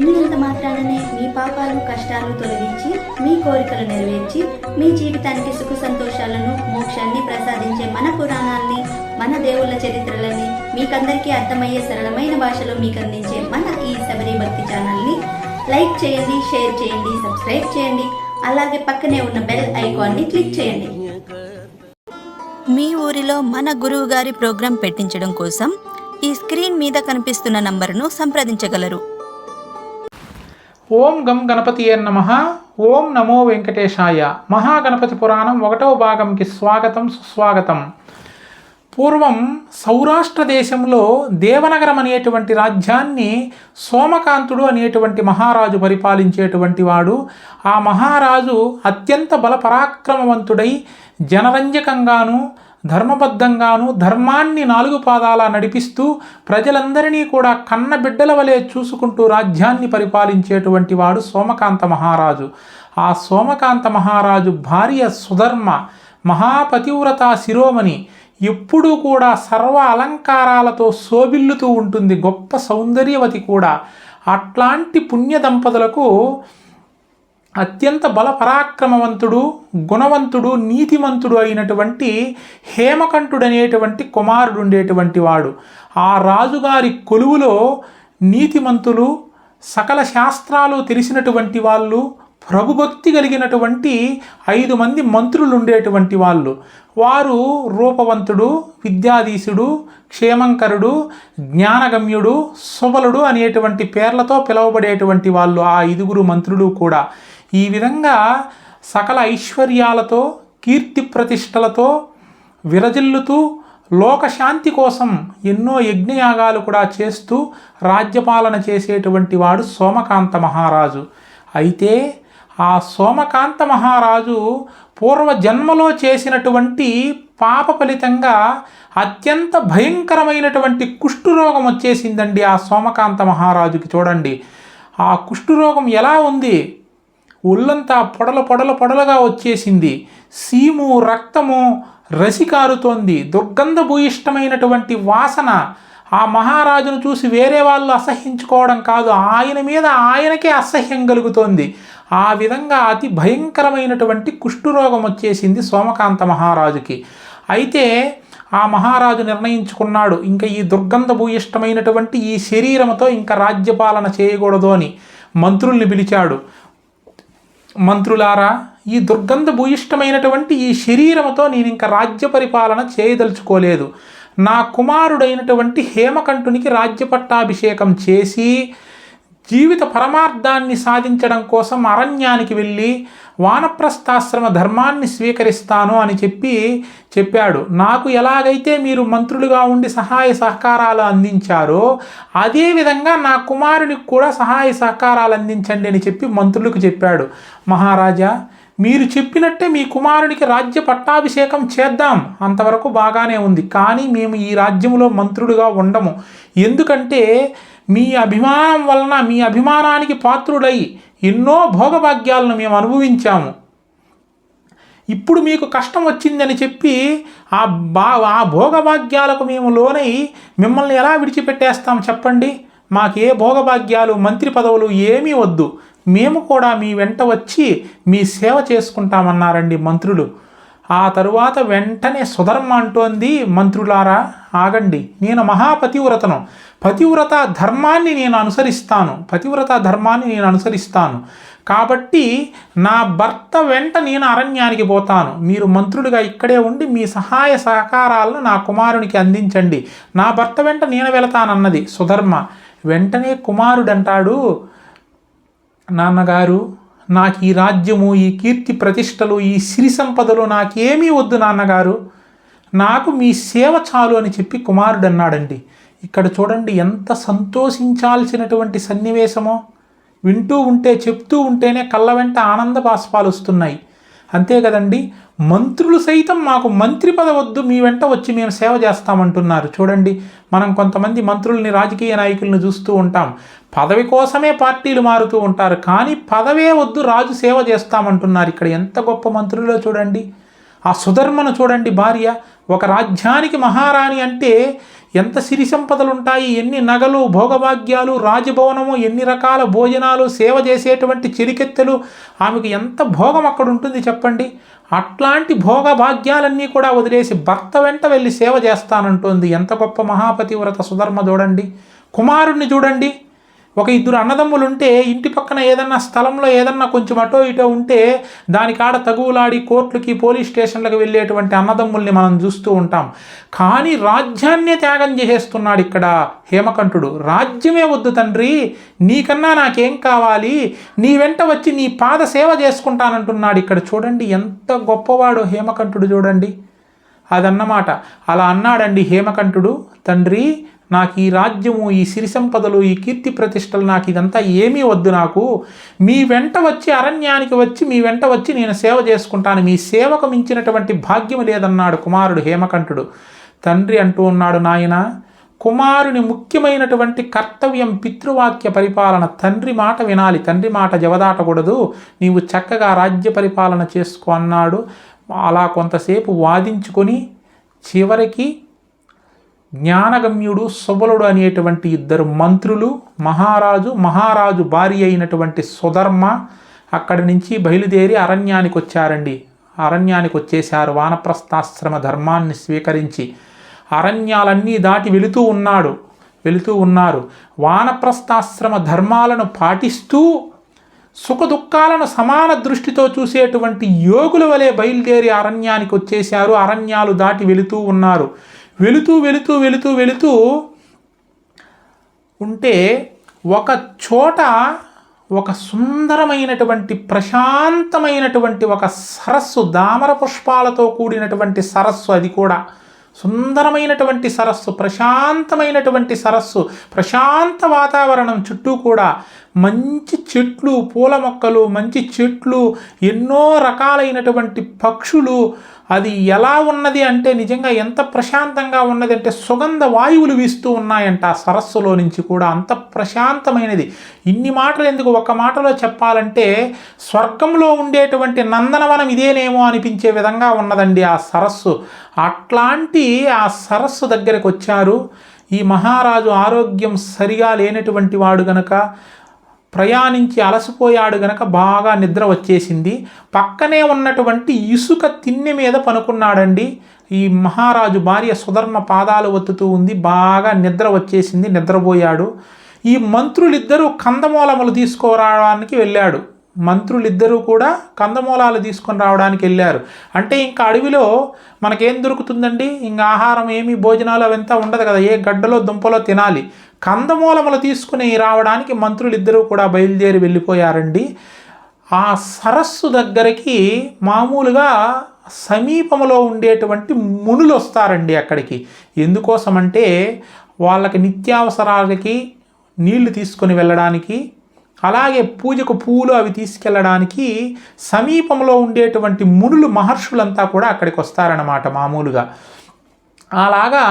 విన్నంత మాత్రాననే మీ పాపాలు కష్టాలు తొలగించి మీ కోరికలు నెరవేర్చి మీ జీవితానికి సుఖ సంతోషాలను మోక్షాన్ని ప్రసాదించే మన పురాణాల్ని మన దేవుళ్ళ చరిత్రలని మీకందరికీ అర్థమయ్యే సరళమైన భాషలో మీకు అందించే మన ఈ శబరి భక్తి ఛానల్ని లైక్ చేయండి షేర్ చేయండి సబ్స్క్రైబ్ చేయండి అలాగే పక్కనే ఉన్న బెల్ ఐకాన్ని క్లిక్ చేయండి. మీ ఊరిలో మన గురువు గారి ప్రోగ్రాం పెట్టించడం కోసం ఈ స్క్రీన్ మీద కనిపిస్తున్న నంబరును సంప్రదించగలరు. ఓం గం గణపతి నమ. ఓం నమో వెంకటేశాయ. మహాగణపతి పురాణం ఒకటవ భాగంకి స్వాగతం సుస్వాగతం. పూర్వం సౌరాష్ట్ర దేశంలో దేవనగరం అనేటువంటి రాజ్యాన్ని సోమకాంతుడు అనేటువంటి మహారాజు పరిపాలించేటువంటి వాడు. ఆ మహారాజు అత్యంత బలపరాక్రమవంతుడై జనరంజకంగాను ధర్మబద్ధంగాను ధర్మాన్ని నాలుగు పాదాల నడిపిస్తూ ప్రజలందరినీ కూడా కన్న బిడ్డల వలె చూసుకుంటూ రాజ్యాన్ని పరిపాలించేటువంటి వాడు సోమకాంత మహారాజు. ఆ సోమకాంత మహారాజు భార్య సుధర్మ మహాపతివ్రత శిరోమణి ఎప్పుడూ కూడా సర్వ అలంకారాలతో శోభిల్లుతూ ఉంటుంది. గొప్ప సౌందర్యవతి కూడా. అట్లాంటి పుణ్య దంపతులకు అత్యంత బలపరాక్రమవంతుడు గుణవంతుడు నీతిమంతుడు అయినటువంటి హేమకంఠుడు అనేటువంటి కుమారుడు ఉండేటువంటి వాడు. ఆ రాజుగారి కొలువులో నీతిమంతులు సకల శాస్త్రాలు తెలిసినటువంటి వాళ్ళు ప్రభుభక్తి కలిగినటువంటి ఐదు మంది మంత్రులు ఉండేటువంటి వాళ్ళు. వారు రూపవంతుడు విద్యాధీశుడు క్షేమంకరుడు జ్ఞానగమ్యుడు సుబలుడు అనేటువంటి పేర్లతో పిలువబడేటువంటి వాళ్ళు ఆ ఐదుగురు మంత్రులు కూడా. ఈ విధంగా సకల ఐశ్వర్యాలతో కీర్తి ప్రతిష్టలతో విరజిల్లుతూ లోకశాంతి కోసం ఎన్నో యజ్ఞయాగాలు కూడా చేస్తూ రాజ్యపాలన చేసేటువంటి వాడు సోమకాంత మహారాజు. అయితే ఆ సోమకాంత మహారాజు పూర్వ జన్మలో చేసినటువంటి పాప ఫలితంగా అత్యంత భయంకరమైనటువంటి కుష్ఠురోగం వచ్చేసిందండి ఆ సోమకాంత మహారాజుకి చూడండి. ఆ కుష్ఠురోగం ఎలా ఉంది? ఒళ్ళంతా పొడల పొడల పొడలుగా వచ్చేసింది. సీము రక్తము రసి కారుతోంది దుర్గంధభూయిష్టమైనటువంటి వాసన ఆ మహారాజును చూసి వేరే వాళ్ళు అసహ్యించుకోవడం కాదు ఆయన మీద ఆయనకే అసహ్యం కలుగుతోంది. ఆ విధంగా అతి భయంకరమైనటువంటి కుష్ఠురోగం వచ్చేసింది సోమకాంత మహారాజుకి. అయితే ఆ మహారాజు నిర్ణయించుకున్నాడు ఇంకా ఈ దుర్గంధభూయిష్టమైనటువంటి ఈ శరీరంతో ఇంకా రాజ్యపాలన చేయకూడదు అని మంత్రుల్ని పిలిచాడు. మంత్రులారా ఈ దుర్గంధ భూయిష్టమైనటువంటి ఈ శరీరముతో నేను ఇంకా రాజ్య పరిపాలన చేయదలుచుకోలేదు. నా కుమారుడైనటువంటి హేమకంఠునికి రాజ్య పట్టాభిషేకం చేసి జీవిత పరమార్థాన్ని సాధించడం కోసం అరణ్యానికి వెళ్ళి వానప్రస్థాశ్రమ ధర్మాన్ని స్వీకరిస్తాను అని చెప్పి చెప్పాడు. నాకు ఎలాగైతే మీరు మంత్రులుగా ఉండి సహాయ సహకారాలు అందించారో అదేవిధంగా నా కుమారునికి కూడా సహాయ సహకారాలు అందించండి అని చెప్పి మంత్రులకు చెప్పాడు. మహారాజా మీరు చెప్పినట్టే మీ కుమారునికి రాజ్య పట్టాభిషేకం చేద్దాం. అంతవరకు బాగానే ఉంది. కానీ మేము ఈ రాజ్యంలో మంత్రులుగా ఉండము. ఎందుకంటే మీ అభిమానం వలన మీ అభిమానానికి పాత్రుడై ఎన్నో భోగభాగ్యాలను మేము అనుభవించాము. ఇప్పుడు మీకు కష్టం వచ్చిందని చెప్పి ఆ బా ఆ భోగభాగ్యాలకు మేము లోనై మిమ్మల్ని ఎలా విడిచిపెట్టేస్తాం చెప్పండి? మాకే భోగభాగ్యాలు మంత్రి పదవులు ఏమీ వద్దు. మేము కూడా మీ వెంట వచ్చి మీ సేవ చేసుకుంటామన్నారండి మంత్రులు. ఆ తరువాత వెంటనే సుధర్మ అంటోంది మంత్రులారా ఆగండి. నేను మహాపతివ్రతను. పతివ్రత ధర్మాన్ని నేను అనుసరిస్తాను. పతివ్రత ధర్మాన్ని నేను అనుసరిస్తాను. కాబట్టి నా భర్త వెంట నేను అరణ్యానికి పోతాను. మీరు మంత్రులుగా ఇక్కడే ఉండి మీ సహాయ సహకారాలను నా కుమారునికి అందించండి. నా భర్త వెంట నేను వెళతానన్నది సుధర్మ వెంటనే కుమారుడు అంటాడు నాన్నగారు నాకు ఈ రాజ్యము ఈ కీర్తి ప్రతిష్టలు ఈ సిరి సంపదలు నాకేమీ వద్దు నాన్నగారు. నాకు మీ సేవ చాలు అని చెప్పి కుమారుడు అన్నాడండి ఇక్కడ చూడండి ఎంత సంతోషించాల్సినటువంటి సన్నివేశమో. వింటూ ఉంటే చెప్తూ ఉంటేనే కళ్ళ వెంట ఆనంద బాష్పాలు వస్తున్నాయి. అంతే కదండి మంత్రులు సైతం మాకు మంత్రి పదవద్దు మీ వెంట వచ్చి మేము సేవ చేస్తామంటున్నారు. చూడండి మనం కొంతమంది మంత్రుల్ని రాజకీయ నాయకులను చూస్తూ ఉంటాం. పదవి కోసమే పార్టీలు మారుతూ ఉంటారు కానీ పదవే వద్దు రాజు సేవ చేస్తామంటున్నారు. ఇక్కడ ఎంత గొప్ప మంత్రులో చూడండి ఆ సుధర్మను చూడండి భార్య ఒక రాజ్యానికి మహారాణి అంటే ఎంత సిరి సంపదలు ఉంటాయి ఎన్ని నగలు భోగభాగ్యాలు రాజభవనము ఎన్ని రకాల భోజనాలు సేవ చేసేటువంటి చిరికెత్తెలు ఆమెకు ఎంత భోగం అక్కడ ఉంటుంది చెప్పండి. అట్లాంటి భోగభాగ్యాలన్నీ కూడా వదిలేసి భర్త వెంట వెళ్ళి సేవ చేస్తానంటోంది. ఎంత గొప్ప మహాపతివ్రత సుధర్మ చూడండి. కుమారుణ్ణి చూడండి. ఒక ఇద్దరు అన్నదమ్ములు ఉంటే ఇంటి పక్కన ఏదన్నా స్థలంలో ఏదన్నా కొంచెం అటో ఇటో ఉంటే దానికాడ తగువులాడి కోర్టులకి పోలీస్ స్టేషన్లకు వెళ్ళేటువంటి అన్నదమ్ముల్ని మనం చూస్తూ ఉంటాం. కానీ రాజ్యాన్నే త్యాగం చేసేస్తున్నాడు ఇక్కడ హేమకంఠుడు. రాజ్యమే వద్దు తండ్రి నీకన్నా నాకేం కావాలి? నీ వెంట వచ్చి నీ పాద సేవ చేసుకుంటానంటున్నాడు ఇక్కడ చూడండి ఎంత గొప్పవాడు హేమకంఠుడు చూడండి. అదన్నమాట. అలా అన్నాడండి హేమకంఠుడు తండ్రి నాకు ఈ రాజ్యము ఈ సిరి సంపదలు ఈ కీర్తి ప్రతిష్టలు నాకు ఇదంతా ఏమీ వద్దు నాకు. మీ వెంట వచ్చి అరణ్యానికి వచ్చి మీ వెంట వచ్చి నేను సేవ చేసుకుంటాను. మీ సేవకు మించినటువంటి భాగ్యం లేదన్నాడు కుమారుడు హేమకంఠుడు. తండ్రి అంటూ ఉన్నాడు నాయన కుమారుని ముఖ్యమైనటువంటి కర్తవ్యం పితృవాక్య పరిపాలన. తండ్రి మాట వినాలి. తండ్రి మాట జవదాటకూడదు. నీవు చక్కగా రాజ్య పరిపాలన చేసుకో అన్నాడు. అలా కొంతసేపు వాదించుకొని చివరికి జ్ఞానగమ్యుడు సుబలుడు అనేటువంటి ఇద్దరు మంత్రులు మహారాజు మహారాజు భార్య అయినటువంటి సుధర్మ అక్కడి నుంచి బయలుదేరి అరణ్యానికి వచ్చారండి. అరణ్యానికి వచ్చేశారు. వానప్రస్థాశ్రమ ధర్మాన్ని స్వీకరించి అరణ్యాలన్నీ దాటి వెళుతూ ఉన్నాడు. వెళుతూ ఉన్నారు. వానప్రస్థాశ్రమ ధర్మాలను పాటిస్తూ సుఖదుఖాలను సమాన దృష్టితో చూసేటువంటి యోగుల వలె బయలుదేరి అరణ్యానికి వచ్చేశారు. అరణ్యాలు దాటి వెళుతూ ఉన్నారు. వెళుతూ వెళుతూ వెళుతూ వెళుతూ ఉంటే ఒక చోట ఒక సుందరమైనటువంటి ప్రశాంతమైనటువంటి ఒక సరస్సు దామర పుష్పాలతో కూడినటువంటి సరస్సు అది కూడా. సుందరమైనటువంటి సరస్సు ప్రశాంతమైనటువంటి సరస్సు ప్రశాంత వాతావరణం చుట్టూ కూడా మంచి చెట్లు పూల మొక్కలు మంచి చెట్లు ఎన్నో రకాలైనటువంటి పక్షులు అది ఎలా ఉన్నది అంటే నిజంగా ఎంత ప్రశాంతంగా ఉన్నది అంటే సుగంధ వాయువులు వీస్తూ ఉన్నాయంట ఆ సరస్సులో నుంచి కూడా. అంత ప్రశాంతమైనది. ఇన్ని మాటలు ఎందుకు? ఒక మాటలో చెప్పాలంటే స్వర్గంలో ఉండేటువంటి నందనవనం ఇదేనేమో అనిపించే విధంగా ఉన్నదండి ఆ సరస్సు. అట్లాంటి ఆ సరస్సు దగ్గరకు వచ్చారు ఈ మహారాజు ఆరోగ్యం సరిగా లేనటువంటి వాడు గనక ప్రయాణించి అలసిపోయాడు గనక బాగా నిద్ర వచ్చేసింది. పక్కనే ఉన్నటువంటి ఇసుక తిన్నె మీద పనుకున్నాడండి. ఈ మహారాజు భార్య సుధర్మ పాదాలు ఒత్తుతూ ఉంది. బాగా నిద్ర వచ్చేసింది నిద్రపోయాడు. ఈ మంత్రులిద్దరూ కందమూలములు తీసుకురావడానికి వెళ్ళాడు. మంత్రులిద్దరూ కూడా కందమూలాలు తీసుకొని రావడానికి వెళ్ళారు. అంటే ఇంకా అడవిలో మనకేం దొరుకుతుందండి? ఇంకా ఆహారం ఏమి భోజనాలు అవంతా ఉండదు కదా. ఏ గడ్డలో దుంపలో తినాలి. కందమూలములు తీసుకుని రావడానికి మంత్రులిద్దరూ కూడా బయలుదేరి వెళ్ళిపోయారండి. ఆ సరస్సు దగ్గరికి మామూలుగా సమీపంలో ఉండేటువంటి మునులు వస్తారండి అక్కడికి. ఎందుకోసమంటే వాళ్ళకి నిత్యావసరాలకి నీళ్ళు తీసుకొని వెళ్ళడానికి అలాగే పూజకు పూలు అవి తీసుకెళ్ళడానికి సమీపంలో ఉండేటువంటి మునులు మహర్షులంతా కూడా అక్కడికి వస్తారన్నమాట మామూలుగా. అలాగా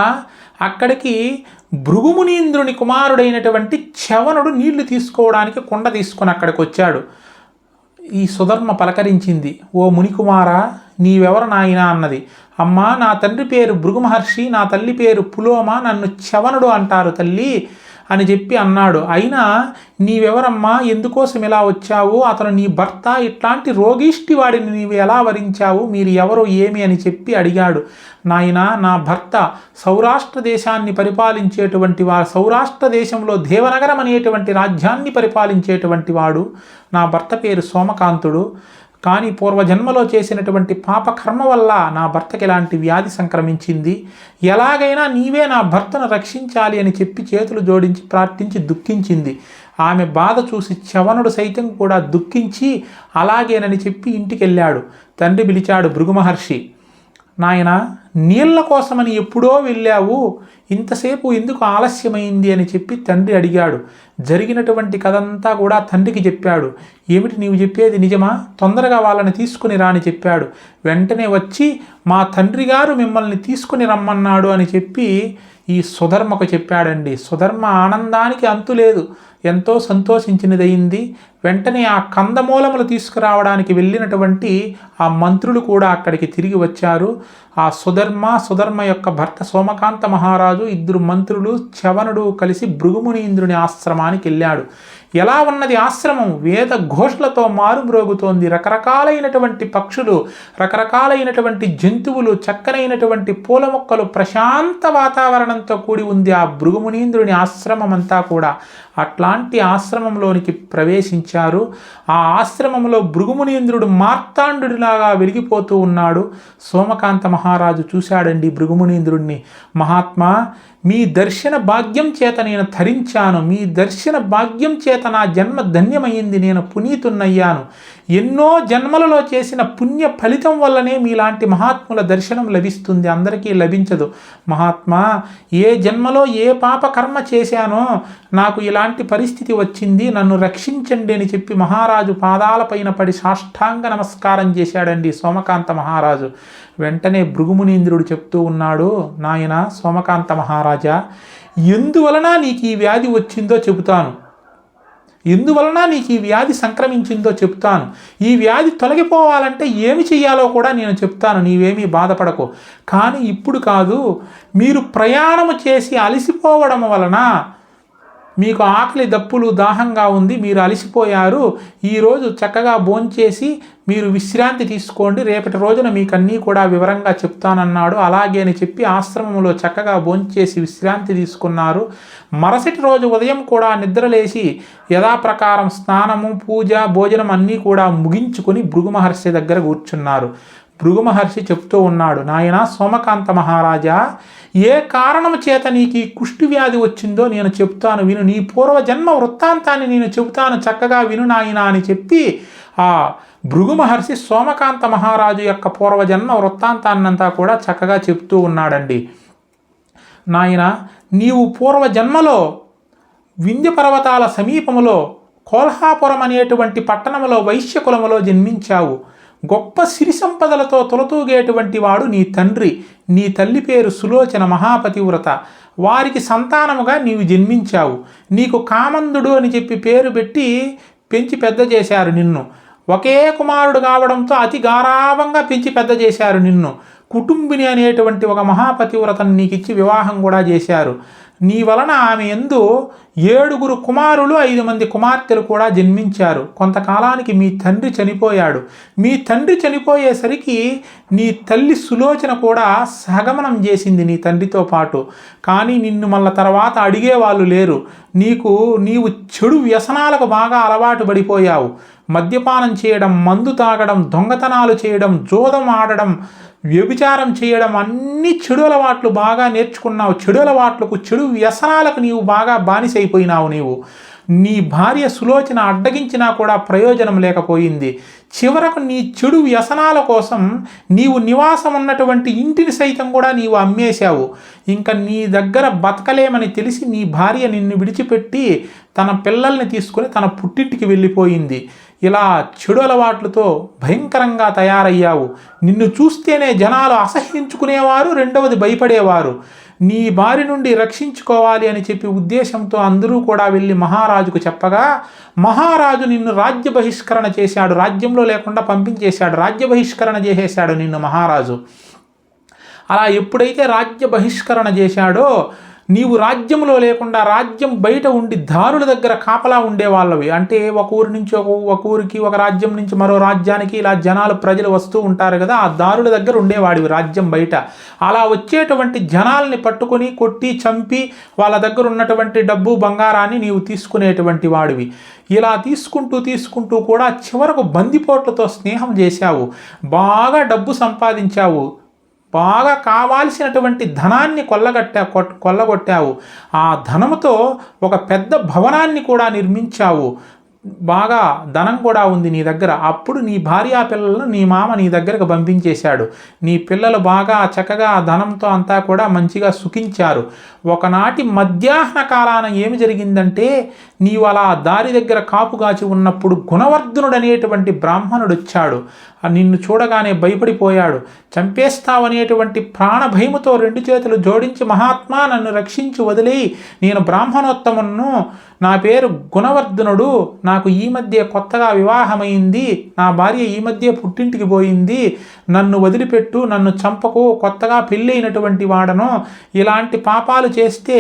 అక్కడికి భృగుమునీంద్రుని కుమారుడైనటువంటి చవనుడు నీళ్ళు తీసుకోవడానికి కుండ తీసుకొని అక్కడికి వచ్చాడు. ఈ సుధర్మ పలకరించింది ఓ మునికుమారా నీవెవరు నాయనా? అన్నది. అమ్మా నా తండ్రి పేరు భృగు మహర్షి నా తల్లి పేరు పులోమ నన్ను చవనుడు అంటారు తల్లి. అని చెప్పి అన్నాడు. అయినా నీవెవరమ్మా? ఎందుకోసం ఇలా వచ్చావు? అతను నీ భర్త ఇట్లాంటి రోగిష్టి వాడిని నీవు ఎలా వరించావు? మీరు ఎవరు ఏమి అని చెప్పి అడిగాడు. నాయనా నా భర్త సౌరాష్ట్ర దేశాన్ని పరిపాలించేటువంటి వాడు సౌరాష్ట్ర దేశంలో దేవనగరం అనేటువంటి రాజ్యాన్ని పరిపాలించేటువంటి వాడు. నా భర్త పేరు సోమకాంతుడు. కానీ పూర్వజన్మలో చేసినటువంటి పాపకర్మ వల్ల నా భర్తకి ఇలాంటి వ్యాధి సంక్రమించింది? ఎలాగైనా నీవే నా భర్తను రక్షించాలి అని చెప్పి చేతులు జోడించి ప్రార్థించి దుఃఖించింది. ఆమె బాధ చూసి చవనుడు సైతం కూడా దుఃఖించి అలాగేనని చెప్పి ఇంటికి వెళ్ళాడు తండ్రి పిలిచాడు భృగు మహర్షి నాయన నీళ్ళ కోసమని ఎప్పుడో వెళ్ళావు. ఇంతసేపు ఎందుకు ఆలస్యమైంది అని చెప్పి తండ్రి అడిగాడు. జరిగినటువంటి కథంతా కూడా తండ్రికి చెప్పాడు. ఏమిటి నీవు చెప్పేది నిజమా? తొందరగా వాళ్ళని తీసుకుని రాని చెప్పాడు. వెంటనే వచ్చి మా తండ్రి గారు మిమ్మల్ని తీసుకుని రమ్మన్నాడు అని చెప్పి ఈ సుధర్మకు చెప్పాడండి. సుధర్మ ఆనందానికి అంతు లేదు. ఎంతో సంతోషించినదయింది. వెంటనే ఆ కందమూలములు తీసుకురావడానికి వెళ్ళినటువంటి ఆ మంత్రులు కూడా అక్కడికి తిరిగి వచ్చారు. ఆ సుధర్మ సుధర్మ యొక్క భర్త సోమకాంత మహారాజు ఇద్దరు మంత్రులు చవనుడు కలిసి భృగుమునీంద్రుని ఆశ్రమానికి వెళ్ళాడు. ఎలా ఉన్నది ఆశ్రమం? వేద ఘోషలతో మారుమ్రోగుతోంది. రకరకాలైనటువంటి పక్షులు రకరకాలైనటువంటి జంతువులు చక్కనైనటువంటి పూల మొక్కలు ప్రశాంత వాతావరణంతో కూడి ఉంది ఆ భృగుమునీంద్రుని ఆశ్రమం అంతా కూడా. అట్లాంటి ఆశ్రమంలోనికి ప్రవేశించారు. ఆ ఆశ్రమంలో భృగుమునీంద్రుడు మార్తాండుడిలాగా వెలిగిపోతూ ఉన్నాడు. సోమకాంత మహారాజు చూశాడండి భృగుమునీంద్రుడిని మహాత్మా మీ దర్శన భాగ్యం చేత నేను ధరించాను. మీ దర్శన భాగ్యం చేత నా జన్మ ధన్యమైంది. నేను పునీతున్నయ్యాను ఎన్నో జన్మలలో చేసిన పుణ్య ఫలితం వల్లనే మీలాంటి మహాత్ముల దర్శనం లభిస్తుంది. అందరికీ లభించదు. మహాత్మా ఏ జన్మలో ఏ పాప కర్మ చేశానో నాకు ఇలాంటి ఇలాంటి పరిస్థితి వచ్చింది నన్ను రక్షించండి అని చెప్పి మహారాజు పాదాలపైన పడి సాష్టాంగ నమస్కారం చేశాడండి సోమకాంత మహారాజు. వెంటనే భృగుమునీంద్రుడు చెప్తూ ఉన్నాడు నాయన సోమకాంత మహారాజా ఎందువలన నీకు ఈ వ్యాధి వచ్చిందో చెబుతాను. ఎందువలన నీకు ఈ వ్యాధి సంక్రమించిందో చెప్తాను ఈ వ్యాధి తొలగిపోవాలంటే ఏమి చెయ్యాలో కూడా నేను చెప్తాను నీవేమీ బాధపడకు. కానీ ఇప్పుడు కాదు మీరు ప్రయాణము చేసి అలసిపోవడం వలన మీకు ఆకలి దప్పులు దాహంగా ఉంది మీరు అలసిపోయారు. ఈరోజు చక్కగా భోంచేసి మీరు విశ్రాంతి తీసుకోండి. రేపటి రోజున మీకు అన్నీ కూడా వివరంగా చెప్తానన్నాడు. అలాగే అని చెప్పి ఆశ్రమంలో చక్కగా భోంచేసి విశ్రాంతి తీసుకున్నారు. మరుసటి రోజు ఉదయం కూడా నిద్రలేసి యథాప్రకారం స్నానము పూజ భోజనం అన్నీ కూడా ముగించుకొని భృగు మహర్షి దగ్గర కూర్చున్నారు. భృగు మహర్షి చెప్తూ ఉన్నాడు నాయన సోమకాంత మహారాజా ఏ కారణము చేత నీకు ఈ కుష్టి వ్యాధి వచ్చిందో నేను చెప్తాను విను. నీ పూర్వజన్మ వృత్తాంతాన్ని నేను చెబుతాను చక్కగా విను నాయన అని చెప్పి ఆ భృగు మహర్షి సోమకాంత మహారాజు యొక్క పూర్వజన్మ వృత్తాంతాన్నంతా కూడా చక్కగా చెప్తూ ఉన్నాడండి. నాయన నీవు పూర్వజన్మలో వింధ్య పర్వతాల సమీపములో కోల్హాపురం అనేటువంటి పట్టణములో వైశ్యకులములో జన్మించావు. గొప్ప సిరి సంపదలతో తొలతూగేటువంటి వాడు నీ తండ్రి. నీ తల్లి పేరు సులోచన మహాపతివ్రత. వారికి సంతానముగా నీవు జన్మించావు. నీకు కామందుడు అని చెప్పి పేరు పెట్టి పెంచి పెద్ద చేశారు నిన్ను. ఒకే కుమారుడు కావడంతో అతి గారాభంగా పెంచి పెద్ద చేశారు నిన్ను. కుటుంబిని అనేటువంటి ఒక మహాపతివ్రతను నీకు ఇచ్చి వివాహం కూడా చేశారు. నీ వలన ఆమె ఎందు ఏడుగురు కుమారులు ఐదు మంది కుమార్తెలు కూడా జన్మించారు. కొంతకాలానికి మీ తండ్రి చనిపోయాడు. మీ తండ్రి చనిపోయేసరికి నీ తల్లి సులోచన కూడా సహగమనం చేసింది నీ తండ్రితో పాటు. కానీ నిన్ను మళ్ళా తర్వాత అడిగేవాళ్ళు లేరు. నీకు నీవు చెడు వ్యసనాలకు బాగా అలవాటు పడిపోయావు. మద్యపానం చేయడం మందు తాగడం దొంగతనాలు చేయడం జోదం ఆడడం వ్యభిచారం చేయడం అన్ని చెడు అలవాట్లు బాగా నేర్చుకున్నావు. చెడు అలవాట్లకు చెడు వ్యసనాలకు నీవు బాగా బానిసైపోయినావు నీవు. నీ భార్య సులోచన అడ్డగించినా కూడా ప్రయోజనం లేకపోయింది. చివరకు నీ చెడు వ్యసనాల కోసం నీవు నివాసం ఉన్నటువంటి ఇంటిని సైతం కూడా నీవు అమ్మేశావు. ఇంకా నీ దగ్గర బతకలేమని తెలిసి నీ భార్య నిన్ను విడిచిపెట్టి తన పిల్లల్ని తీసుకొని తన పుట్టింటికి వెళ్ళిపోయింది. ఇలా చెడు అలవాట్లతో భయంకరంగా తయారయ్యావు. నిన్ను చూస్తేనే జనాలు అసహించుకునేవారు రెండవది భయపడేవారు. నీ బారి నుండి రక్షించుకోవాలి అని చెప్పి ఉద్దేశంతో అందరూ కూడా వెళ్ళి మహారాజుకు చెప్పగా మహారాజు నిన్ను రాజ్య బహిష్కరణ చేశాడు రాజ్యంలో లేకుండా పంపించేశాడు రాజ్య బహిష్కరణ చేసేశాడు నిన్ను మహారాజు. అలా ఎప్పుడైతే రాజ్య బహిష్కరణ చేశాడో నీవు రాజ్యంలో లేకుండా రాజ్యం బయట ఉండి దారుల దగ్గర కాపలా ఉండేవాళ్ళవి. అంటే ఒక ఊరి నుంచి ఒక ఒక ఊరికి ఒక రాజ్యం నుంచి మరో రాజ్యానికి ఇలా జనాలు ప్రజలు వస్తూ ఉంటారు కదా ఆ దారుల దగ్గర ఉండేవాడివి రాజ్యం బయట. అలా వచ్చేటువంటి జనాల్ని పట్టుకొని కొట్టి చంపి వాళ్ళ దగ్గర ఉన్నటువంటి డబ్బు బంగారాన్ని నీవు తీసుకునేటువంటి వాడివి. ఇలా తీసుకుంటూ తీసుకుంటూ కూడా చివరకు బందిపోట్లతో స్నేహం చేశావు. బాగా డబ్బు సంపాదించావు. బాగా కావాల్సినటువంటి ధనాన్ని కొల్లగట్టా కొల్లగొట్టావు. ఆ ధనముతో ఒక పెద్ద భవనాన్ని కూడా నిర్మించావు. బాగా ధనం కూడా ఉంది నీ దగ్గర. అప్పుడు నీ భార్యా పిల్లలను నీ మామ నీ దగ్గరకు పంపించేశాడు. నీ పిల్లలు బాగా చక్కగా ఆ ధనంతో అంతా కూడా మంచిగా సుఖించారు. ఒకనాటి మధ్యాహ్న కాలాన ఏమి జరిగిందంటే నీవు అలా దారి దగ్గర కాపుగాచి ఉన్నప్పుడు గుణవర్ధనుడు అనేటువంటి బ్రాహ్మణుడు వచ్చాడు నిన్ను చూడగానే భయపడిపోయాడు. చంపేస్తావనేటువంటి ప్రాణభయముతో రెండు చేతులు జోడించి మహాత్మా నన్ను రక్షించి వదిలి నేను బ్రాహ్మణోత్తమును నా పేరు గుణవర్ధనుడు నాకు ఈ మధ్య కొత్తగా వివాహమైంది నా భార్య ఈ మధ్య పుట్టింటికి పోయింది నన్ను వదిలిపెట్టు నన్ను చంపకు కొత్తగా పెళ్ళైనటువంటి వాడను ఇలాంటి పాపాలు చేస్తే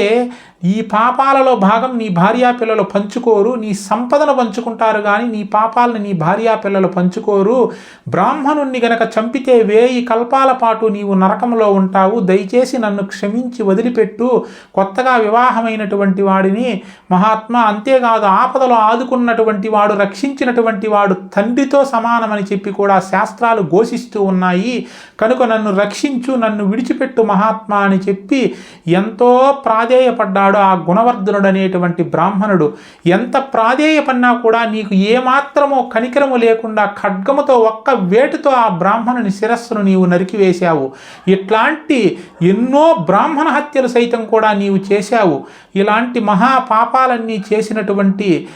ఈ పాపాలలో భాగం నీ భార్యా పిల్లలు పంచుకోరు నీ సంపదను పంచుకుంటారు కానీ నీ పాపాలను నీ భార్యా పిల్లలు పంచుకోరు. బ్రాహ్మణుణ్ణి గనక చంపితే వేయి కల్పాల పాటు నీవు నరకంలో ఉంటావు. దయచేసి నన్ను క్షమించి వదిలిపెట్టు. కొత్తగా వివాహమైనటువంటి వాడిని మహాత్మా అంతేకాదు ఆపదలో ఆదుకున్నటువంటి వాడు రక్షించినటువంటి వాడు తండ్రితో సమానమని చెప్పి కూడా శాస్త్రాలు ఘోషిస్తూ ఉన్నాయి. కనుక నన్ను రక్షించు నన్ను విడిచిపెట్టు మహాత్మా అని చెప్పి ఎంతో ప్రాధేయపడ్డాడు ఆ గుణవర్ధనుడు అనేటువంటి బ్రాహ్మణుడు ఎంత ప్రాధేయపడినా కూడా నీకు ఏమాత్రమో కనికరము లేకుండా ఖడ్గముతో ఒక్క వేటుతో ఆ బ్రాహ్మణుని శిరస్సును నీవు నరికివేశావు ఇట్లాంటి ఎన్నో బ్రాహ్మణ హత్యలు సైతం కూడా నీవు చేశావు. ఇలాంటి మహా పాపాలన్నీ చేసినటువంటి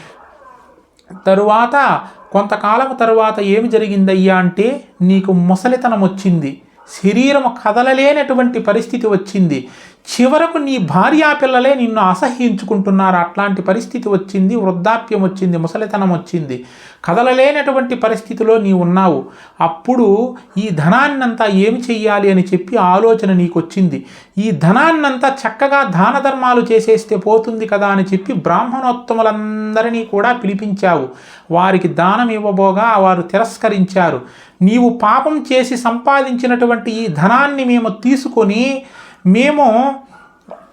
తరువాత కొంతకాలం తరువాత ఏమి జరిగిందయ్యా అంటే నీకు ముసలితనం వచ్చింది శరీరం కదలలేనటువంటి పరిస్థితి వచ్చింది. చివరకు నీ భార్యా పిల్లలే నిన్ను అసహ్యించుకుంటున్నారు. అట్లాంటి పరిస్థితి వచ్చింది వృద్ధాప్యం వచ్చింది ముసలితనం వచ్చింది. కదలలేనటువంటి పరిస్థితిలో నీ ఉన్నావు. అప్పుడు ఈ ధనాన్నంతా ఏమి చెయ్యాలి అని చెప్పి ఆలోచన నీకు వచ్చింది ఈ ధనాన్నంతా చక్కగా దాన ధర్మాలు చేసేస్తే పోతుంది కదా అని చెప్పి బ్రాహ్మణోత్తములందరినీ కూడా పిలిపించావు. వారికి దానం ఇవ్వబోగా వారు తిరస్కరించారు. నీవు పాపం చేసి సంపాదించినటువంటి ఈ ధనాన్ని మేము తీసుకొని మేము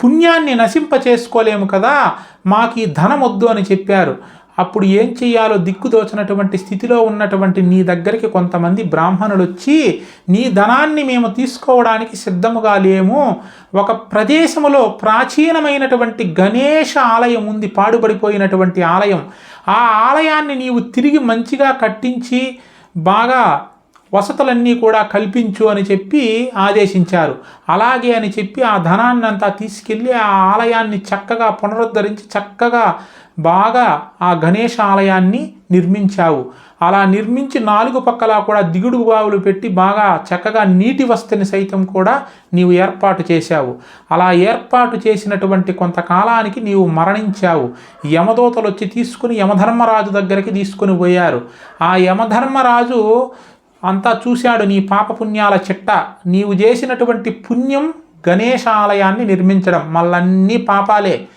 పుణ్యాన్ని నశింప చేసుకోలేము కదా మాకు ఈ ధనం వద్దు అని చెప్పారు. అప్పుడు ఏం చెయ్యాలో దిక్కుదోచినటువంటి స్థితిలో ఉన్నటువంటి నీ దగ్గరికి కొంతమంది బ్రాహ్మణులు వచ్చి నీ ధనాన్ని మేము తీసుకోవడానికి సిద్ధముగా లేము. ఒక ప్రదేశములో ప్రాచీనమైనటువంటి గణేష ఆలయం ఉంది పాడుపడిపోయినటువంటి ఆలయం. ఆ ఆలయాన్ని నీవు తిరిగి మంచిగా కట్టించి బాగా వసతులన్నీ కూడా కల్పించు అని చెప్పి ఆదేశించారు. అలాగే అని చెప్పి ఆ ధనాన్ని అంతా తీసుకెళ్ళి ఆ ఆలయాన్ని చక్కగా పునరుద్ధరించి చక్కగా బాగా ఆ గణేష ఆలయాన్ని నిర్మించావు. అలా నిర్మించి నాలుగు పక్కల కూడా దిగుడు బావులు పెట్టి బాగా చక్కగా నీటి వసతిని సైతం కూడా నీవు ఏర్పాటు చేశావు. అలా ఏర్పాటు చేసినటువంటి కొంతకాలానికి నీవు మరణించావు. యమదూతలు వచ్చి తీసుకుని యమధర్మరాజు దగ్గరికి తీసుకుని పోయారు. ఆ యమధర్మరాజు అంతా చూశాడు నీ పాపపుణ్యాల చిట్ట. నీవు చేసినటువంటి పుణ్యం గణేశాలయాన్ని నిర్మించడం. మళ్ళన్నీ పాపాలే.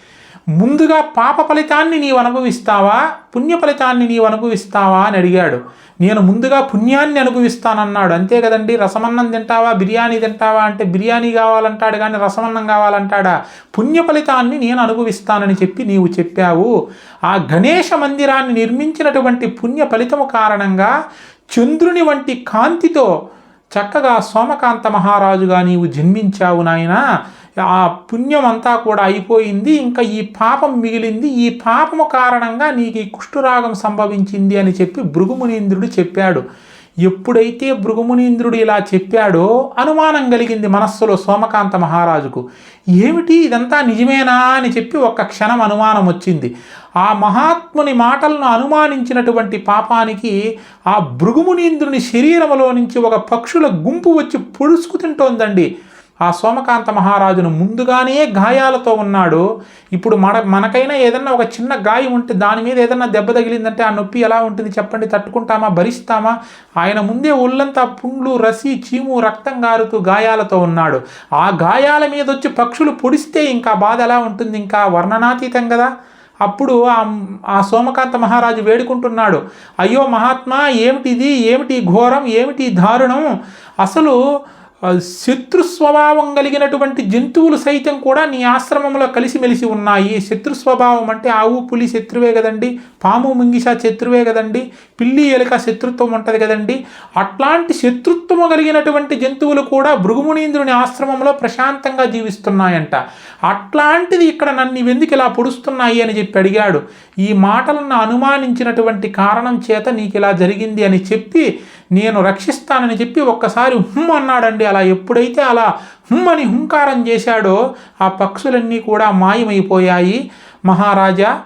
ముందుగా పాప ఫలితాన్ని నీవు అనుభవిస్తావా? పుణ్య ఫలితాన్ని నీవు అనుభవిస్తావా అని అడిగాడు. నేను ముందుగా పుణ్యాన్ని అనుభవిస్తానన్నాడు. అంతే కదండి? రసమన్నం తింటావా? బిర్యానీ తింటావా? అంటే బిర్యానీ కావాలంటాడు కానీ రసమన్నం కావాలంటాడా? పుణ్య ఫలితాన్ని నేను అనుభవిస్తానని చెప్పి నీవు చెప్పావు. ఆ గణేష మందిరాన్ని నిర్మించినటువంటి పుణ్య ఫలితము కారణంగా చంద్రుని వంటి కాంతితో చక్కగా సోమకాంత మహారాజుగా నీవు జన్మించావు నాయన. ఆ పుణ్యం అంతా కూడా అయిపోయింది. ఇంకా ఈ పాపం మిగిలింది. ఈ పాపము కారణంగా నీకు ఈ కుష్ఠురాగం సంభవించింది అని చెప్పి భృగుమునీంద్రుడు చెప్పాడు. ఎప్పుడైతే భృగుమునీంద్రుడు ఇలా చెప్పాడో అనుమానం కలిగింది మనస్సులో సోమకాంత మహారాజుకు. ఏమిటి ఇదంతా నిజమేనా అని చెప్పి ఒక్క క్షణం అనుమానం వచ్చింది. ఆ మహాత్ముని మాటలను అనుమానించినటువంటి పాపానికి ఆ భృగుమునీంద్రుని శరీరములో నుంచి ఒక పక్షుల గుంపు వచ్చి పొడుచుకు తింటోందండి. ఆ సోమకాంత మహారాజును ముందుగానే గాయాలతో ఉన్నాడు. ఇప్పుడు మన మనకైనా ఏదన్నా ఒక చిన్న గాయం ఉంటే దాని మీద ఏదన్నా దెబ్బ తగిలిందంటే ఆ నొప్పి ఎలా ఉంటుంది చెప్పండి తట్టుకుంటామా భరిస్తామా? ఆయన ముందే ఒళ్ళంతా పుండ్లు రసి చీము రక్తం గారుతూ గాయాలతో ఉన్నాడు. ఆ గాయాల మీద వచ్చి పక్షులు పొడిస్తే ఇంకా బాధ ఎలా ఉంటుంది? ఇంకా వర్ణనాతీతం కదా. అప్పుడు ఆ సోమకాంత మహారాజు వేడుకుంటున్నాడు. అయ్యో మహాత్మా ఏమిటిది? ఏమిటి ఘోరం? ఏమిటి దారుణం? అసలు శత్రు స్వభావం కలిగినటువంటి జంతువులు సైతం కూడా నీ ఆశ్రమంలో కలిసిమెలిసి ఉన్నాయి. శత్రు స్వభావం అంటే ఆవు పులి శత్రువే కదండి. పాము ముంగిస శత్రువే కదండి. పిల్లి ఎలుక శత్రుత్వం ఉంటుంది కదండి. అట్లాంటి శత్రుత్వము కలిగినటువంటి జంతువులు కూడా భృగుమునీంద్రుని ఆశ్రమంలో ప్రశాంతంగా జీవిస్తున్నాయంట. అట్లాంటిది ఇక్కడ నన్ను ఎందుకు ఇలా పొడుస్తున్నాయి అని చెప్పి అడిగాడు. ఈ మాటలను అనుమానించినటువంటి కారణం చేత నీకు ఇలా జరిగింది అని చెప్పి నేను రక్షిస్తానని చెప్పి ఒక్కసారి హుమ్ అన్నాడండి. అలా ఎప్పుడైతే అలా హుమ్ అని హుంకారం చేశాడో ఆ పక్షులన్నీ కూడా మాయమైపోయాయి. మహారాజా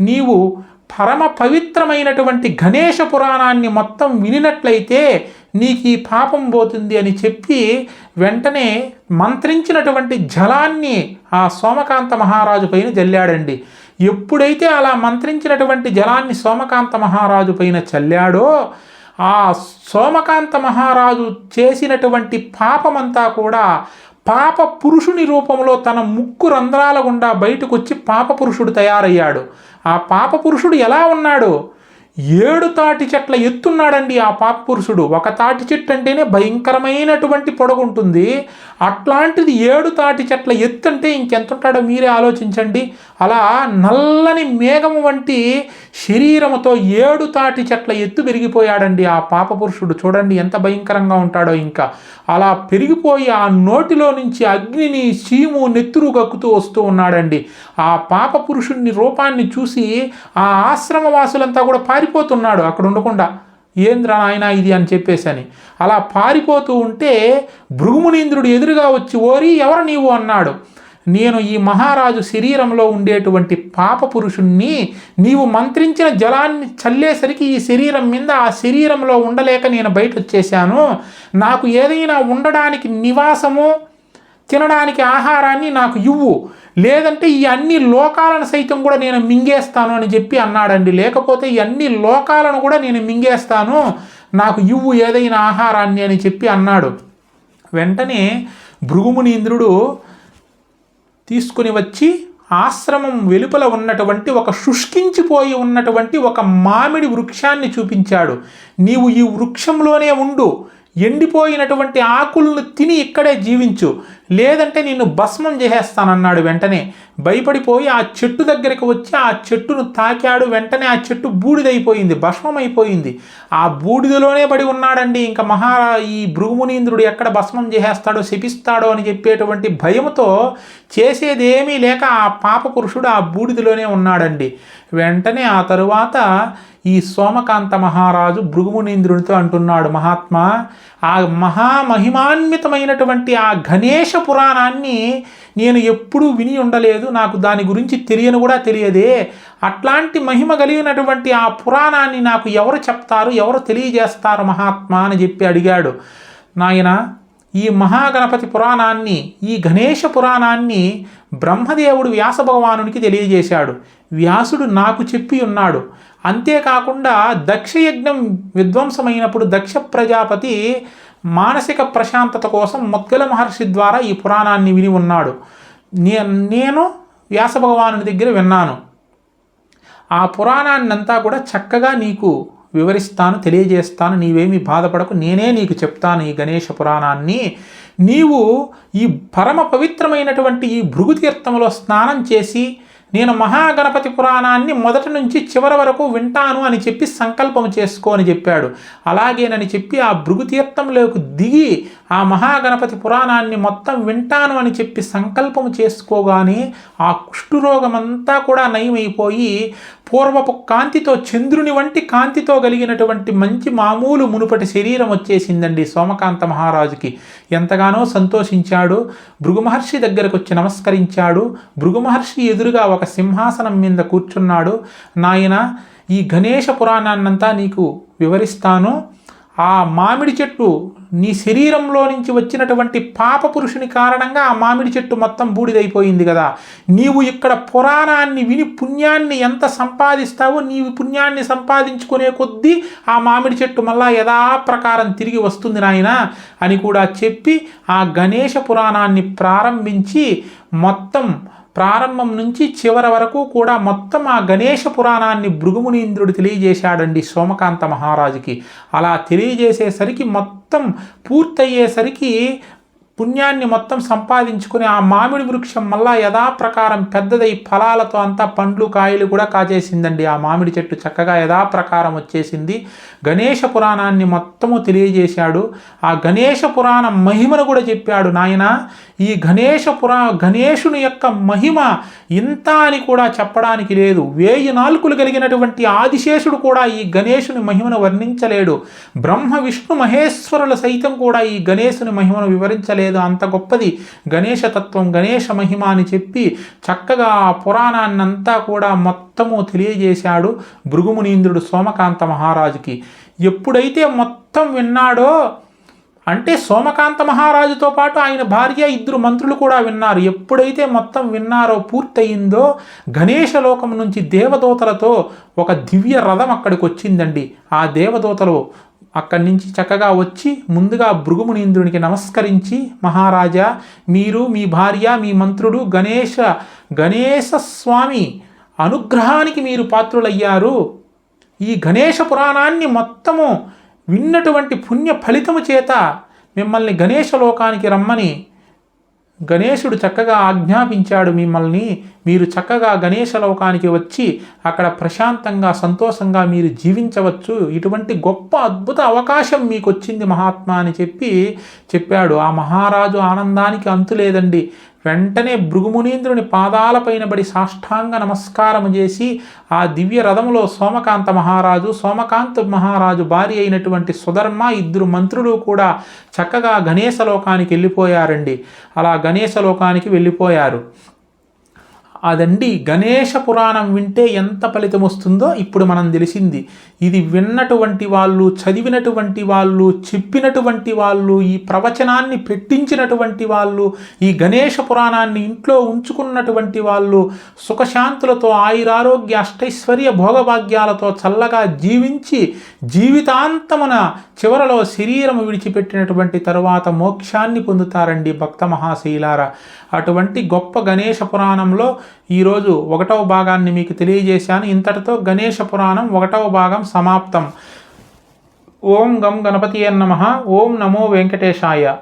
నీవు పరమ పవిత్రమైనటువంటి గణేష పురాణాన్ని మొత్తం వినినట్లయితే నీకు ఈ పాపం పోతుంది అని చెప్పి వెంటనే మంత్రించినటువంటి జలాన్ని ఆ సోమకాంత మహారాజు పైన జల్లాడండి. ఎప్పుడైతే అలా మంత్రించినటువంటి జలాన్ని సోమకాంత మహారాజు పైన చల్లాడో ఆ సోమకాంత మహారాజు చేసినటువంటి పాపమంతా కూడా పాప పురుషుని రూపంలో తన ముక్కు రంధ్రాల గుండా బయటకు వచ్చి పాప పురుషుడు తయారయ్యాడు. ఆ పాప పురుషుడు ఎలా ఉన్నాడు? ఏడు తాటి చెట్ల ఎత్తున్నాడండి ఆ పాప పురుషుడు. ఒక తాటి చెట్టు అంటేనే భయంకరమైనటువంటి పొడగుంటుంది అట్లాంటిది ఏడు తాటి చెట్ల ఎత్తు అంటే ఇంకెంత ఉంటాడో మీరే ఆలోచించండి. అలా నల్లని మేఘము వంటి శరీరముతో ఏడు తాటి చెట్ల ఎత్తు పెరిగిపోయాడండి ఆ పాప పురుషుడు. చూడండి ఎంత భయంకరంగా ఉంటాడో ఇంకా. అలా పెరిగిపోయి ఆ నోటిలో నుంచి అగ్నిని చీము నెత్తురు కక్కుతూ వస్తూ ఉన్నాడండి. ఆ పాప పురుషుడిని రూపాన్ని చూసి ఆ ఆశ్రమవాసులంతా కూడా పారిపోతున్నాడు అక్కడ ఉండకుండా. ఏంద్రా నాయన ఇది అని చెప్పేసి అని అలా పారిపోతూ ఉంటే భృగుమునీంద్రుడు ఎదురుగా వచ్చి ఓరి ఎవరు నీవు? అన్నాడు. నేను ఈ మహారాజు శరీరంలో ఉండేటువంటి పాప పురుషుణ్ణి నీవు మంత్రించిన జలాన్ని చల్లేసరికి ఈ శరీరం మీద ఆ శరీరంలో ఉండలేక నేను బయట వచ్చేసాను నాకు ఏదైనా ఉండడానికి నివాసము తినడానికి ఆహారాన్ని నాకు ఇవ్వు. లేదంటే ఈ అన్ని లోకాలను సైతం కూడా నేను మింగేస్తాను అని చెప్పి అన్నాడండి. లేకపోతే ఈ అన్ని లోకాలను కూడా నేను మింగేస్తాను. నాకు ఇవ్వు ఏదైనా ఆహారాన్ని అని చెప్పి అన్నాడు. వెంటనే భృగుమునీంద్రుడు తీసుకుని వచ్చి ఆశ్రమం వెలుపల ఉన్నటువంటి ఒక శుష్కించిపోయి ఉన్నటువంటి ఒక మామిడి వృక్షాన్ని చూపించాడు. నీవు ఈ వృక్షంలోనే ఉండు. ఎండిపోయినటువంటి ఆకులను తిని ఇక్కడే జీవించు. లేదంటే నిన్ను భస్మం చేసేస్తానన్నాడు వెంటనే. భయపడిపోయి ఆ చెట్టు దగ్గరికి వచ్చి ఆ చెట్టును తాకాడు వెంటనే ఆ చెట్టు బూడిదైపోయింది భస్మం అయిపోయింది ఆ బూడిదలోనే పడి ఉన్నాడండి. ఇంకా మహా ఈ భృగుమునీంద్రుడు ఎక్కడ భస్మం చేసేస్తాడో శపిస్తాడో అని చెప్పేటువంటి భయముతో చేసేదేమీ లేక ఆ పాప పురుషుడు ఆ బూడిదలోనే ఉన్నాడండి. వెంటనే ఆ తరువాత ఈ సోమకాంత మహారాజు భృగుమునీంద్రునితో అంటున్నాడు మహాత్మా ఆ మహామహిమాన్వితమైనటువంటి ఆ గణేష పురాణాన్ని నేను ఎప్పుడూ విని ఉండలేదు. నాకు దాని గురించి తెలియని కూడా తెలియదే. అట్లాంటి మహిమ కలిగినటువంటి ఆ పురాణాన్ని నాకు ఎవరు చెప్తారు? ఎవరు తెలియజేస్తారు? మహాత్మా అని చెప్పి అడిగాడు. నాయన ఈ మహాగణపతి పురాణాన్ని ఈ గణేష పురాణాన్ని బ్రహ్మదేవుడు వ్యాస భగవానునికి తెలియజేశాడు. వ్యాసుడు నాకు చెప్పి ఉన్నాడు. అంతేకాకుండా దక్షయజ్ఞం విధ్వంసమైనప్పుడు దక్ష ప్రజాపతి మానసిక ప్రశాంతత కోసం మొత్గల మహర్షి ద్వారా ఈ పురాణాన్ని విని ఉన్నాడు. నే నేను వ్యాసభగవానుడి దగ్గర విన్నాను. ఆ పురాణాన్ని అంతా కూడా చక్కగా నీకు వివరిస్తాను తెలియజేస్తాను. నీవేమీ బాధపడకు. నేనే నీకు చెప్తాను ఈ గణేష పురాణాన్ని. నీవు ఈ పరమ పవిత్రమైనటువంటి ఈ భృగుతీర్థంలో స్నానం చేసి నేను మహాగణపతి పురాణాన్ని మొదటి నుంచి చివరి వరకు వింటాను అని చెప్పి సంకల్పం చేసుకో అని చెప్పాడు. అలాగేనని చెప్పి ఆ భృగుతీర్థంలోకి దిగి ఆ మహాగణపతి పురాణాన్ని మొత్తం వింటాను అని చెప్పి సంకల్పం చేసుకోగానే ఆ కుష్ఠురోగమంతా కూడా నయమైపోయి పూర్వపు కాంతితో చంద్రుని వంటి కాంతితో కలిగినటువంటి మంచి మామూలు మునుపటి శరీరం వచ్చేసిందండి సోమకాంత మహారాజుకి. ఎంతగానో సంతోషించాడు. భృగుమహర్షి దగ్గరకు వచ్చి నమస్కరించాడు. భృగుమహర్షి ఎదురుగా ఒక సింహాసనం మీద కూర్చున్నాడు. నాయన ఈ గణేష పురాణాన్నంతా నీకు వివరిస్తాను. ఆ మామిడి చెట్టు నీ శరీరంలో నుంచి వచ్చినటువంటి పాప పురుషుని కారణంగా ఆ మామిడి చెట్టు మొత్తం బూడిదైపోయింది కదా. నీవు ఇక్కడ పురాణాన్ని విని పుణ్యాన్ని ఎంత సంపాదిస్తావో నీవు పుణ్యాన్ని సంపాదించుకునే కొద్దీ ఆ మామిడి చెట్టు మళ్ళా యథాప్రకారం తిరిగి వస్తుంది నాయన అని కూడా చెప్పి ఆ గణేష పురాణాన్ని ప్రారంభించి మొత్తం ప్రారంభం నుంచి చివరి వరకు కూడా మొత్తం ఆ గణేష పురాణాన్ని భృగుమునీంద్రుడు తెలియజేశాడండి సోమకాంత మహారాజుకి. అలా తెలియజేసేసరికి మొత్తం పూర్తయ్యేసరికి పుణ్యాన్ని మొత్తం సంపాదించుకుని ఆ మామిడి వృక్షం మళ్ళా యథాప్రకారం పెద్దదై ఫలాలతో అంతా పండ్లు కాయలు కూడా కాచేసిందండి ఆ మామిడి చెట్టు చక్కగా యథాప్రకారం వచ్చేసింది. గణేష పురాణాన్ని మొత్తము తెలియజేశాడు. ఆ గణేష పురాణం మహిమను కూడా చెప్పాడు. నాయన ఈ గణేష పురా గణేషుని యొక్క మహిమ ఇంత అని కూడా చెప్పడానికి లేదు. వేయి నాలుకలు కలిగినటువంటి ఆదిశేషుడు కూడా ఈ గణేషుని మహిమను వర్ణించలేడు. బ్రహ్మ విష్ణు మహేశ్వరుల సైతం కూడా ఈ గణేశుని మహిమను వివరించలేదు. అంత గొప్పది. గణేశ తత్వం గణేశ మహిమ అని చెప్పి చక్కగా ఆ పురాణాన్నంతా కూడా మొత్తము తెలియజేశాడు భృగుమునీంద్రుడు సోమకాంత మహారాజుకి. ఎప్పుడైతే మొత్తం విన్నాడో అంటే సోమకాంత మహారాజుతో పాటు ఆయన భార్య ఇద్దరు మంత్రులు కూడా విన్నారు. ఎప్పుడైతే మొత్తం విన్నారో పూర్తయిందో గణేష లోకం నుంచి దేవదూతలతో ఒక దివ్య రథం అక్కడికి వచ్చిందండి ఆ దేవదూతలు అక్కడి నుంచి చక్కగా వచ్చి ముందుగా భృగుమునీంద్రునికి నమస్కరించి మహారాజా మీరు మీ భార్య మీ మంత్రుడు గణేష గణేశ స్వామి అనుగ్రహానికి మీరు పాత్రులయ్యారు. ఈ గణేష పురాణాన్ని మొత్తము విన్నటువంటి పుణ్య ఫలితము చేత మిమ్మల్ని గణేష లోకానికి రమ్మని గణేశుడు చక్కగా ఆజ్ఞాపించాడు మిమ్మల్ని. మీరు చక్కగా గణేశ లోకానికి వచ్చి అక్కడ ప్రశాంతంగా సంతోషంగా మీరు జీవించవచ్చు. ఇటువంటి గొప్ప అద్భుత అవకాశం మీకు వచ్చింది మహాత్మా అని చెప్పి చెప్పాడు. ఆ మహారాజు ఆనందానికి అంతు లేదండి వెంటనే భృగుమునీంద్రుని పాదాలపైన బడి సాష్టాంగ నమస్కారం చేసి ఆ దివ్య రథములో సోమకాంత మహారాజు సోమకాంత మహారాజు భార్య అయినటువంటి సుధర్మ ఇద్దరు మంత్రులు కూడా చక్కగా గణేశ లోకానికి వెళ్ళిపోయారండి. అలా గణేశ లోకానికి వెళ్ళిపోయారు. అదండి గణేష పురాణం వింటే ఎంత ఫలితం వస్తుందో ఇప్పుడు మనం తెలిసింది. ఇది విన్నటువంటి వాళ్ళు చదివినటువంటి వాళ్ళు చెప్పినటువంటి వాళ్ళు ఈ ప్రవచనాన్ని పెట్టించినటువంటి వాళ్ళు ఈ గణేష పురాణాన్ని ఇంట్లో ఉంచుకున్నటువంటి వాళ్ళు సుఖశాంతులతో ఆయురారోగ్య అష్టైశ్వర్య భోగభాగ్యాలతో చల్లగా జీవించి జీవితాంతమున చివరలో శరీరం విడిచిపెట్టినటువంటి తరువాత మోక్షాన్ని పొందుతారండి భక్త మహాశీలార. అటువంటి గొప్ప గణేష పురాణంలో ఈరోజు ఒకటవ భాగాన్ని మీకు తెలియజేశాను. ఇంతటితో గణేష పురాణం ఒకటవ భాగం సమాప్తం. ఓం గం గణపతి నమ. ఓం నమో వెంకటేశాయ.